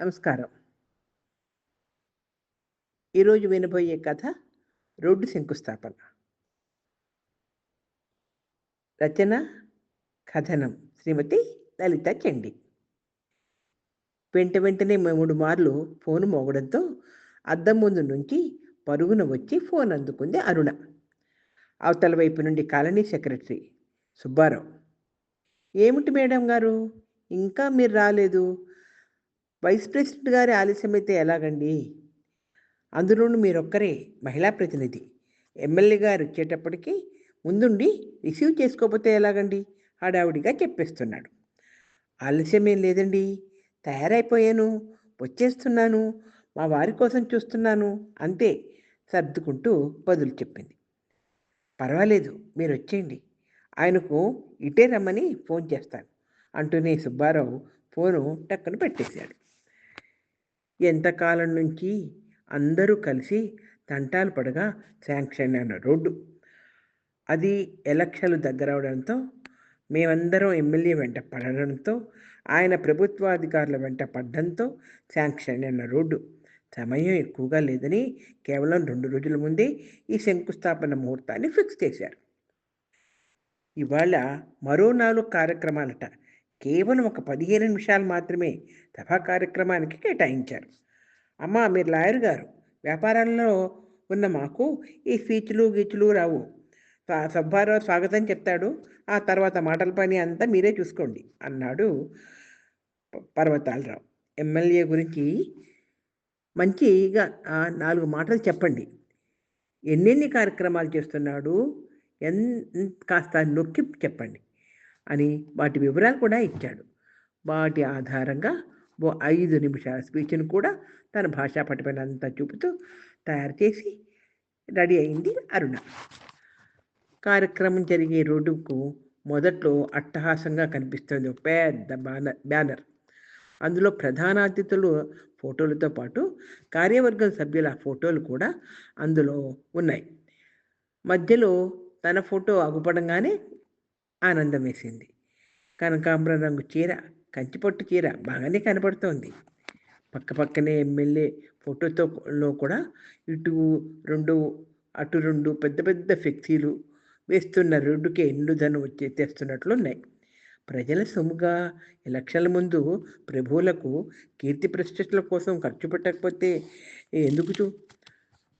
నమస్కారం. ఈరోజు వినబోయే కథ రోడ్డు శంకుస్థాపన. రచన కథనం శ్రీమతి లలిత చండి. వెంట వెంటనే మూడు మార్లు ఫోను మోగడంతో అద్దం ముందు నుంచి పరుగున వచ్చి ఫోన్ అందుకుంది అరుణ. అవతల వైపు నుండి కాలనీ సెక్రటరీ సుబ్బారావు. ఏమిటి మేడం గారు? ఇంకా మీరు రాలేదు. వైస్ ప్రెసిడెంట్ గారి ఆలస్యమైతే ఎలాగండి? అందులోనూ మీరొక్కరే మహిళా ప్రతినిధి. ఎమ్మెల్యే గారు వచ్చేటప్పటికి ముందుండి రిసీవ్ చేసుకోకపోతే ఎలాగండి? హడావుడిగా చెప్పేస్తున్నాడు. ఆలస్యమేం లేదండి. తయారైపోయాను. వచ్చేస్తున్నాను. మా వారి కోసం చూస్తున్నాను. అంతే సర్దుకుంటూ బదులు చెప్పింది. పర్వాలేదు మీరు వచ్చేయండి ఆయనకు ఇటే రమ్మని ఫోన్ చేస్తాను. అంటూనే సుబ్బారావు ఫోను టక్కన పెట్టేశాడు. ఎంతకాలం నుంచి అందరూ కలిసి తంటాలు పడగా శాంక్షన్ అయిన రోడ్డు. అది ఎలక్షన్లు దగ్గర అవడంతో మేమందరం ఎమ్మెల్యే వెంట పడడంతో ఆయన ప్రభుత్వాధికారుల వెంట పడ్డంతో శాంక్షన్ అయిన రోడ్డు. సమయం ఎక్కువగా లేదని కేవలం రెండు రోజుల ముందే ఈ శంకుస్థాపన ముహూర్తాన్ని ఫిక్స్ చేశారు. ఇవాళ మరో నాలుగు కార్యక్రమాలట కేవలం ఒక పదిహేను నిమిషాలు మాత్రమే సభా కార్యక్రమానికి కేటాయించారు. అమ్మ మీరు లాయర్ గారు. వ్యాపారాల్లో ఉన్న మాకు ఈ స్పీచ్లు గీచులు రావు. సబ్బారావు స్వాగతం చెప్తాడు. ఆ తర్వాత మాటల పని అంతా మీరే చూసుకోండి అన్నాడు పర్వతాలరావు. ఎమ్మెల్యే గురించి మంచిగా నాలుగు మాటలు చెప్పండి. ఎన్నెన్ని కార్యక్రమాలు చేస్తున్నాడు? ఎన్ కాస్త నొక్కి చెప్పండి. అని వాటి వివరాలు కూడా ఇచ్చాడు. వాటి ఆధారంగా ఓ ఐదు నిమిషాల స్పీచ్ను కూడా తన భాషా పటిమనంతా చూపుతూ తయారు చేసి రెడీ అయింది అరుణ. కార్యక్రమం జరిగే రోడ్డుకు మొదట్లో అట్టహాసంగా కనిపిస్తుంది ఒక పెద్ద బ్యానర్ బ్యానర్. అందులో ప్రధాన అతిథులు ఫోటోలతో పాటు కార్యవర్గం సభ్యుల ఫోటోలు కూడా అందులో ఉన్నాయి. మధ్యలో తన ఫోటో అగుపడంగానే ఆనందం వేసింది రంగు చీర కంచిపట్టు చీర బాగానే కనపడుతోంది. పక్కపక్కనే ఎమ్మెల్యే ఫోటోతో కూడా ఇటు రెండు అటు రెండు పెద్ద పెద్ద ఫ్లెక్సీలు వేస్తున్న రోడ్డుకి ఎండు ధనం వచ్చే తెస్తున్నట్లు ఉన్నాయి ప్రజల సొమ్ముగా ఎలక్షన్ల ముందు ప్రభువులకు కీర్తి ప్రతిష్టల కోసం ఖర్చు పెట్టకపోతే ఎందుకు చూ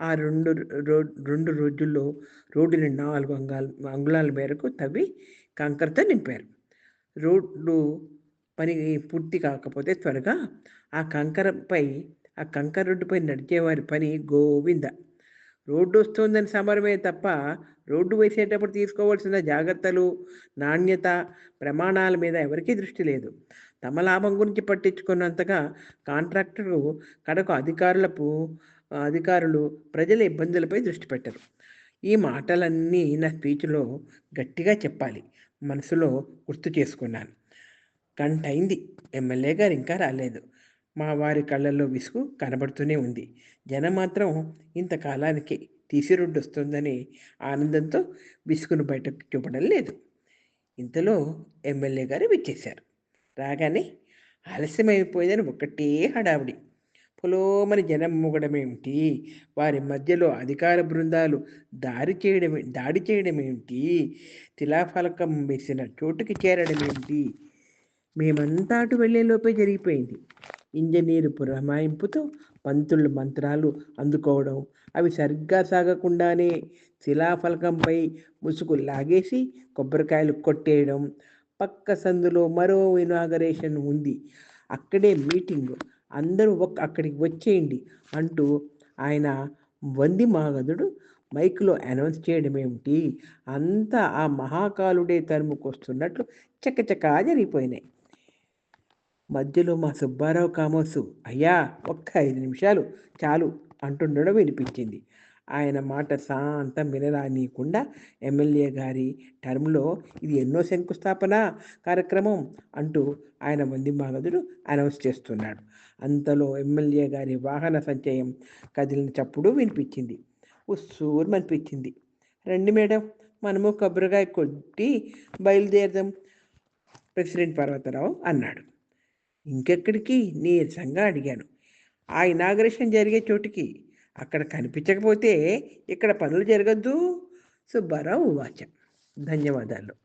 ఆ రెండు రో రెండు రోజుల్లో రోడ్డుని నాలుగు అంగాల అంగుళాల మేరకు తవ్వి కంకరతో నింపారు. రోడ్లు పని పూర్తి కాకపోతే త్వరగా ఆ కంకరపై ఆ కంకర రోడ్డుపై నడిచేవారి పని గోవింద. రోడ్డు వస్తుందని సమరమే తప్ప రోడ్డు వేసేటప్పుడు తీసుకోవాల్సిన జాగ్రత్తలు నాణ్యత ప్రమాణాల మీద ఎవరికీ దృష్టి లేదు. తమ లాభం గురించి పట్టించుకున్నంతగా కాంట్రాక్టరు కడకు అధికారులకు అధికారులు ప్రజల ఇబ్బందులపై దృష్టి పెట్టరు. ఈ మాటలన్నీ నా స్పీచ్లో గట్టిగా చెప్పాలి. మనసులో గుర్తు చేసుకున్నాను. గంట అయింది ఎమ్మెల్యే గారు ఇంకా రాలేదు. మా వారి కళ్ళల్లో విసుగు కనబడుతూనే ఉంది. జనం మాత్రం ఇంతకాలానికి తీసి రోడ్డు వస్తుందని ఆనందంతో విసుగును బయటకు చూపడం లేదు. ఇంతలో ఎమ్మెల్యే గారు విచ్చేశారు. రాగానే ఆలస్యమైపోయిందని ఒకటే హడావిడి. పొలోమని జనం మూగడమేమిటి వారి మధ్యలో అధికార బృందాలు దారి చేయడం దాడి చేయడం ఏమిటి శిలాఫలకం వేసిన చోటుకి చేరడం ఏమిటి మేమంతా అటు వెళ్ళేలోపే జరిగిపోయింది. ఇంజనీరు పురమాయింపుతో పంతులు మంత్రాలు అందుకోవడం అవి సరిగ్గా సాగకుండానే శిలాఫలకంపై ముసుగు లాగేసి కొబ్బరికాయలు కొట్టేయడం పక్క సందులో మరో ఇనాగరేషన్ ఉంది. అక్కడే మీటింగ్. అందరూ ఒక అక్కడికి వచ్చేయండి అంటూ ఆయన వంది మాగదుడు మైక్లో అనౌన్స్ చేయడం ఏమిటి? అంతా ఆ మహాకాలుడే తరుముకొస్తున్నట్లు చకచకా జరిగిపోయినాయి. మధ్యలో మా సుబ్బారావు కామోసు అయ్యా ఒక్క ఐదు నిమిషాలు చాలు అంటుండడం వినిపించింది. ఆయన మాట శాంతం వినరానీయకుండా ఎమ్మెల్యే గారి టర్మ్లో ఇది ఎన్నో శంకుస్థాపన కార్యక్రమం? అంటూ ఆయన మంది మహదుడు అనౌన్స్ చేస్తున్నాడు. అంతలో ఎమ్మెల్యే గారి వాహన సంచయం కదిలిన చప్పుడు వినిపించింది. ఉస్సూర్మనిపించింది రండి మేడం మనము కొబ్బరికాయ కొట్టి బయలుదేరదాం. ప్రెసిడెంట్ పర్వతరావు అన్నాడు. ఇంకెక్కడికి? నీరసంగా అడిగాను. ఆ ఇనాగరేషన్ జరిగే చోటికి. అక్కడ కనిపించకపోతే ఇక్కడ పనులు జరగద్దు. సుబ్బారావు వాచ ధన్యవాదాలు.